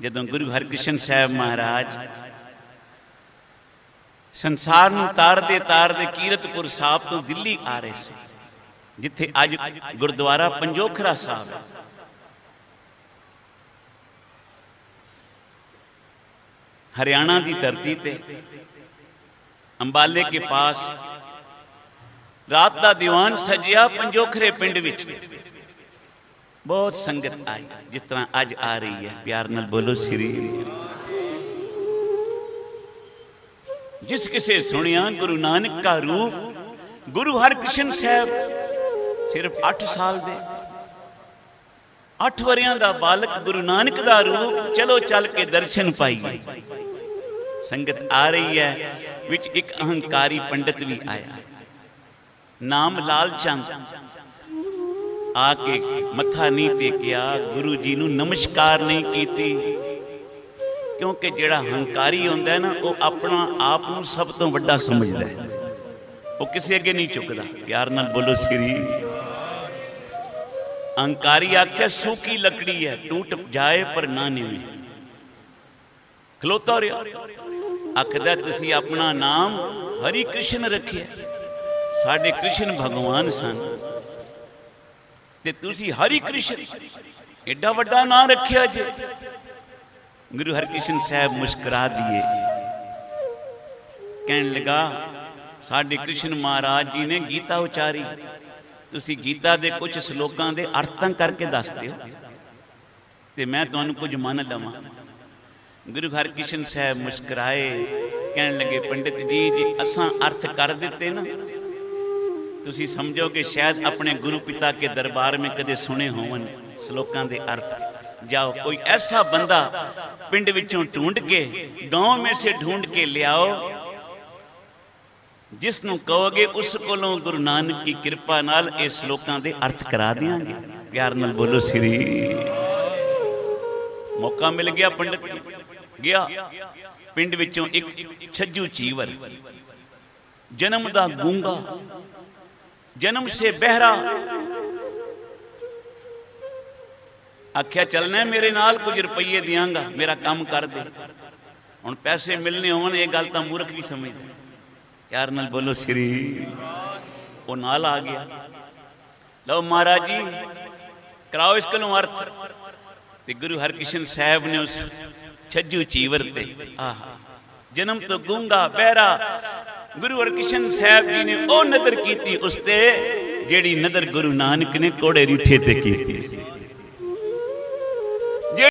ਜਦੋਂ ਗੁਰੂ ਹਰਕ੍ਰਿਸ਼ਨ ਸਾਹਿਬ ਮਹਾਰਾਜ ਸੰਸਾਰ ਨੂੰ ਤਾਰਦੇ ਤਾਰਦੇ ਕੀਰਤਪੁਰ ਸਾਹਿਬ ਤੋਂ ਦਿੱਲੀ ਆ ਰਹੇ ਸੀ, ਜਿੱਥੇ ਅੱਜ ਗੁਰਦੁਆਰਾ ਪੰਜੋਖਰਾ ਸਾਹਿਬ ਹੈ। ਹਰਿਆਣਾ ਦੀ ਧਰਤੀ ਤੇ ਅੰਬਾਲੇ ਕੇ ਪਾਸ ਰਾਤ ਦਾ ਦੀਵਾਨ ਸਜਿਆ ਪੰਜੋਖਰੇ ਪਿੰਡ ਵਿੱਚ। ਬਹੁਤ ਸੰਗਤ ਆਈ, ਜਿਸ ਤਰ੍ਹਾਂ ਅੱਜ ਆ ਰਹੀ ਹੈ। ਪਿਆਰ ਨਾਲ ਬੋਲੋ ਸ੍ਰੀ। ਜਿਸ ਕਿਸੇ ਸੁਣਿਆ ਗੁਰੂ ਨਾਨਕ ਦਾ ਰੂਪ, ਗੁਰੂ ਹਰਕ੍ਰਿਸ਼ਨ ਸਾਹਿਬ ਸਿਰਫ 8 ਸਾਲ ਦੇ। 8 ਵਰਿਆਂ ਦਾ ਬਾਲਕ ਗੁਰੂ ਨਾਨਕ ਦਾ ਰੂਪ, ਚਲੋ ਚੱਲ ਕੇ ਦਰਸ਼ਨ ਪਾਈਏ। ਸੰਗਤ ਆ ਰਹੀ ਹੈ, ਵਿੱਚ ਇੱਕ ਅਹੰਕਾਰੀ ਪੰਡਿਤ ਵੀ ਆਇਆ। ਨਾਮ ਲਾਲ ਚੰਦ। ਆ ਕੇ ਮੱਥਾ ਨਹੀਂ ਟੇਕਿਆ, ਗੁਰੂ ਜੀ ਨੂੰ ਨਮਸਕਾਰ ਨਹੀਂ ਕੀਤੀ। ਕਿਉਂਕਿ ਜਿਹੜਾ ਹੰਕਾਰੀ ਹੁੰਦਾ ਹੈ ਨਾ, ਉਹ ਆਪਣਾ ਆਪ ਨੂੰ ਸਭ ਤੋਂ ਵੱਡਾ ਸਮਝਦਾ ਹੈ। ਉਹ ਕਿਸੇ ਅੱਗੇ ਨਹੀਂ ਝੁਕਦਾ। ਪਿਆਰ ਨਾਲ ਬੋਲੋ ਸ੍ਰੀ। ਹੰਕਾਰੀ ਆਖਿਆ ਸੂਕੀ ਲੱਕੜੀ ਹੈ, ਟੂਟ ਜਾਏ ਪਰ ਨਾ ਨਿਵੇ। ਖਲੋਤਾ ਰਿਹਾ। ਆਖਦਾ, ਤੁਸੀਂ ਆਪਣਾ ਨਾਮ ਹਰੀ ਕ੍ਰਿਸ਼ਨ ਰੱਖਿਆ। ਸਾਡੇ ਕ੍ਰਿਸ਼ਨ ਭਗਵਾਨ ਸਨ। ਤੇ ਤੁਸੀਂ ਹਰੀ ਕ੍ਰਿਸ਼ਨ ਐਡਾ ਵੱਡਾ ਨਾਂ ਰੱਖਿਆ ਜੇ। ਗੁਰੂ ਹਰਕ੍ਰਿਸ਼ਨ ਸਾਹਿਬ ਮੁਸਕਰਾ ਦਿਏ। ਕਹਿਣ ਲਗਾ, ਸਾਡੇ ਕ੍ਰਿਸ਼ਨ ਮਹਾਰਾਜ ਜੀ ਨੇ ਗੀਤਾ ਉਚਾਰੀ। ਤੁਸੀਂ ਗੀਤਾ ਦੇ ਕੁਝ ਸ਼ਲੋਕਾਂ ਦੇ ਅਰਥਾਂ ਕਰਕੇ ਦੱਸ ਦਿਓ ਤੇ ਮੈਂ ਤੁਹਾਨੂੰ ਕੁਝ ਮੰਨ ਲਵਾਂ। ਗੁਰੂ ਹਰਕ੍ਰਿਸ਼ਨ ਸਾਹਿਬ ਮੁਸਕਰਾਏ। ਕਹਿਣ ਲੱਗੇ, ਪੰਡਿਤ ਜੀ ਜੀ ਅਸਾਂ ਅਰਥ ਕਰ ਦਿੱਤੇ ਨਾ ਤੁਸੀਂ ਸਮਝੋ ਕਿ ਸ਼ਾਇਦ ਆਪਣੇ ਗੁਰੂ ਪਿਤਾ ਕੇ ਦਰਬਾਰ ਮੇਂ ਕਦੇ ਸੁਣੇ ਹੋਵਨ, ਸ਼ਲੋਕਾਂ ਦੇ ਅਰਥ। ਜਾਓ, ਕੋਈ ਐਸਾ ਬੰਦਾ ਪਿੰਡ ਵਿੱਚੋਂ ਢੂੰਡ ਕੇ گاؤں ਮੇਂ ਸੇ ਢੂੰਡ ਕੇ ਲਿਆਓ ਜਿਸ ਨੂੰ ਕਹੋਗੇ ਉਸ ਕੋਲੋਂ ਗੁਰੂ ਨਾਨਕ ਦੀ ਕਿਰਪਾ ਨਾਲ ਇਹ ਸ਼ਲੋਕਾਂ ਦੇ ਅਰਥ ਕਰਾ ਦਿਆਂਗੇ। ਪਿਆਰ ਨਾਲ ਬੋਲੋ, ਸ੍ਰੀ ਮੌਕਾ ਮਿਲ ਗਿਆ ਪੰਡਤ ਗਿਆ। ਪਿੰਡ ਵਿੱਚੋਂ ਇੱਕ ਛੱਜੂ ਚੀਵਰ। ਜਨਮ ਦਾ ਗੂੰਗਾ। ਜਨਮ ਸੇ ਬਹਿਰਾ ਆਖਿਆ ਚੱਲਣਾ ਹੈ ਮੇਰੇ ਨਾਲ ਕੁਝ ਰੁਪਈਏ ਦਿਆਂਗਾ ਮੇਰਾ ਕੰਮ ਕਰ ਦੇ ਹੁਣ ਪੈਸੇ ਮਿਲਨੇ ਹੋਣ ਇਹ ਗੱਲ ਤਾਂ ਮੂਰਖ ਵੀ ਸਮਝਦਾ ਯਾਰ ਨਾਲ ਬੋਲੋ ਸ੍ਰੀ ਉਹ ਨਾਲ ਆ ਗਿਆ ਲਓ ਮਹਾਰਾਜ ਜੀ ਕਰਾਓ ਇਸ ਕੋਲੋਂ ਅਰਥ ਤੇ ਗੁਰੂ ਹਰਕ੍ਰਿਸ਼ਨ ਸਾਹਿਬ ਨੇ ਉਸ ਛੱਜੂ ਚੀਵਰ ਤੇ ਆਹ ਜਨਮ ਤੋਂ ਗੂੰਗਾ ਬਹਿਰਾ ਗੁਰੂ ਹਰਕ੍ਰਿਸ਼ਨ ਸਾਹਿਬ ਜੀ ਨੇ ਉਹ ਨਜ਼ਰ ਕੀਤੀ ਉਸ ਤੇ ਜਿਹੜੀ ਨਜ਼ਰ ਗੁਰੂ ਨਾਨਕ ਨੇ ਕੋੜੇ ਰੀਠੇ ਤੇ ਕੀਤੀ। ਸੀ